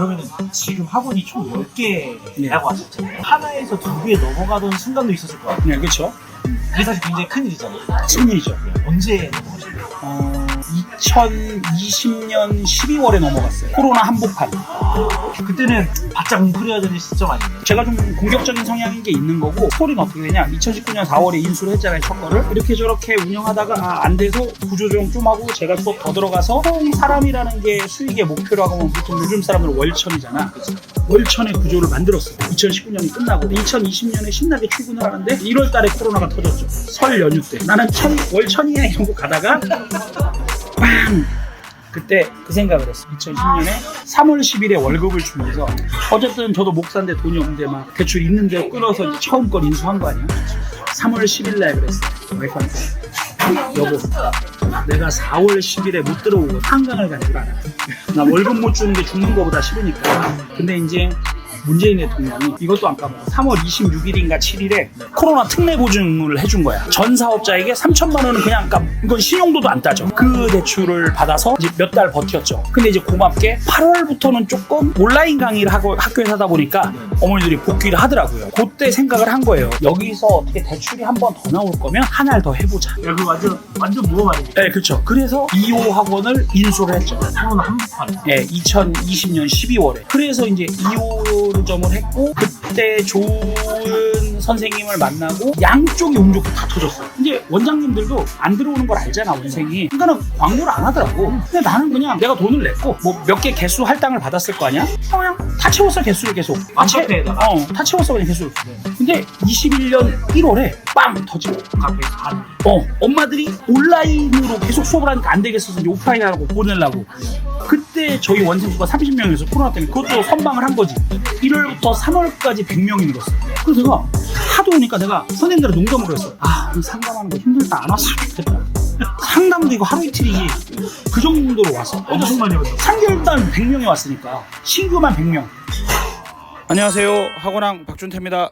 그러면은 지금 학원이 총 10개라고 네. 하셨잖아요. 하나에서 두 개에 넘어가던 순간도 있었을 것 같아요. 네, 그렇죠. 그게 사실 굉장히 큰일이잖아요. 승리죠. 언제 넘어가셨나요? 어, 2020년 12월에 넘어갔어요. 코로나 한복판. 그때는 바짝 웅크려야 되는 시점 아니에요? 제가 좀 공격적인 성향인 게 있는 거고 스토리는 어떻게 되냐? 2019년 4월에 인수를 했잖아요 첫 거를 이렇게 저렇게 운영하다가 아, 안 돼서 구조조정 좀 하고 제가 수업 더 들어가서 보통 사람이라는 게 수익의 목표라고 하면 보통 요즘 사람들은 월천이잖아. 월천의 구조를 만들었어요. 2019년이 끝나고. 2020년에 신나게 출근을 하는데 1월 달에 코로나가 터졌죠. 설 연휴 때. 나는 천, 월천이야? 이러고 가다가 빵 그때 그 생각을 했어. 2010년에 3월 10일에 월급을 주면서 어쨌든 저도 목사인데 돈이 없는데 막 대출 있는 대로 끌어서 처음 걸 인수한 거 아니야? 3월 10일 날 그랬어. 와이프한테. 여보, 내가 4월 10일에 못 들어오고 한강을 간줄 알아. 나 월급 못 주는 게 죽는 거보다 싫으니까. 근데 이제 문재인 대통령이 이것도 안 까먹어. 3월 26일인가 7일에 코로나 특례 보증을 해준 거야. 전 사업자에게 3천만 원은 그냥 그러니까 이건 신용도도 안 따져. 그 대출을 받아서 이제 몇 달 버텼죠. 근데 이제 고맙게 8월부터는 조금 온라인 강의를 하고 학교에서 하다 보니까 어머니들이 복귀를 하더라고요. 그때 생각을 한 거예요. 여기서 어떻게 대출이 한 번 더 나올 거면 하나를 더 해보자. 야, 그 완전, 완전 아니에요? 네, 그렇죠. 그래서 2호 학원을 인수를 했죠. 코로나 한복판. 예, 2020년 12월에. 그래서 이제 2호 점을 했고, 그때 좋은 선생님을 만나고, 양쪽이 운 좋게 다 터졌어. 이제 원장님들도 안 들어오는 걸 알잖아, 원생이. 그러니까는 광고를 안 하더라고. 근데 나는 그냥 내가 돈을 냈고, 뭐 몇 개 개수 할당을 받았을 거 아니야? 어, 그냥 다 채웠어, 개수를 계속. 다 채-? 어, 다 채웠어, 그냥 개수를. 근데 21년 1월에 빵 터지고, 반. 어, 엄마들이 온라인으로 계속 수업을 하니까 안 되겠어서 이제 오프라인 하라고 보내려고. 그때 저희 원생 수가 30명이어서 코로나 때문에 그것도 선방을 한 거지. 1월부터 3월까지 100명이 늘었어. 그래서 내가 하도 오니까 내가 선생님들한테 농담을 했어. 아, 이 상담하는 거 힘들다. 안 왔으면 좋겠다. 상담도 이거 하루 이틀이지. 그 정도로 왔어. 엄청 많이 오죠. 3개월 단 100명이 왔으니까. 신규만 100명. 안녕하세요. 학원왕 박준태입니다.